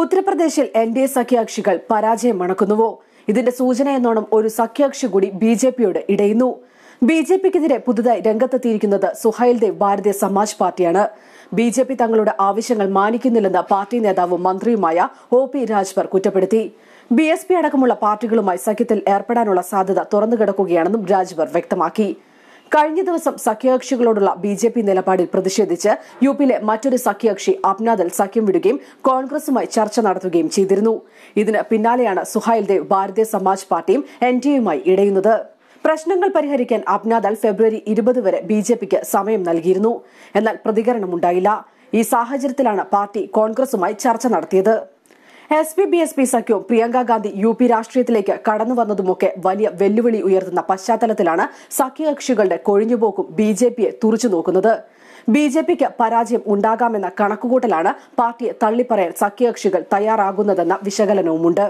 ഉത്തർപ്രദേശിൽ N D A സഖ്യകക്ഷികൾ പരാജയം മണക്കുന്നുവോ? ഇതിന്റെ സൂചന എന്നോണം ഒരു സഖ്യകക്ഷി കൂടി ബി ജെ പിയോട് ഇടയുന്നു. ബി ജെ പിക്കെതിരെ പുതുതായി രംഗത്തെത്തിയിരിക്കുന്നത് സുഹൈൽ ദേവ് ഭാരതീയ സമാജ് പാർട്ടിയാണ്. ബി ജെ പി തങ്ങളുടെ ആവശ്യങ്ങൾ മാനിക്കുന്നില്ലെന്ന് പാർട്ടി നേതാവും മന്ത്രിയുമായ ഒ പി രാജ്ഭർ കുറ്റപ്പെടുത്തി. ബി എസ് പി അടക്കമുള്ള പാർട്ടികളുമായി സഖ്യത്തിൽ ഏർപ്പെടാനുള്ള സാധ്യത തുറന്നുകിടക്കുകയാണെന്നും രാജ്ഭർ വ്യക്തമാക്കി. കഴിഞ്ഞ ദിവസം സഖ്യകക്ഷികളോടുള്ള ബി ജെ പി നിലപാടിൽ പ്രതിഷേധിച്ച് യു പിയിലെ മറ്റൊരു സഖ്യകക്ഷി അപ്നാദൽ സഖ്യം വിടുകയും കോൺഗ്രസുമായി ചർച്ച നടത്തുകയും ചെയ്തിരുന്നു. ഇതിന് പിന്നാലെയാണ് സുഹൈൽ ദേവ് ഭാരതീയ സമാജ് പാർട്ടിയും എൻ ഡി എയുമായി ഇടയുന്നത്. പ്രശ്നങ്ങൾ പരിഹരിക്കാൻ അപ്നാദൽ ഫെബ്രുവരി ഇരുപത് വരെ ബി ജെ പിക്ക് സമയം നൽകിയിരുന്നു. എന്നാൽ പ്രതികരണമുണ്ടായില്ല. ഈ സാഹചര്യത്തിലാണ് പാർട്ടി കോൺഗ്രസുമായി ചർച്ച നടത്തിയത്. S P B S P സഖ്യവും പ്രിയങ്ക ഗാന്ധി യു പി രാഷ്ട്രീയത്തിലേക്ക് കടന്നു വന്നതുമൊക്കെ വലിയ വെല്ലുവിളി ഉയർത്തുന്ന പശ്ചാത്തലത്തിലാണ് സഖ്യകക്ഷികളുടെ കൊഴിഞ്ഞുപോക്കും ബി ജെ പിയെ തുറച്ചു നോക്കുന്നത്. ബി ജെ പിക്ക് പരാജയം ഉണ്ടാകാമെന്ന കണക്കുകൂട്ടലാണ് പാർട്ടിയെ തള്ളിപ്പറയാൻ സഖ്യകക്ഷികൾ തയ്യാറാകുന്നതെന്ന വിശകലനവുമുണ്ട്.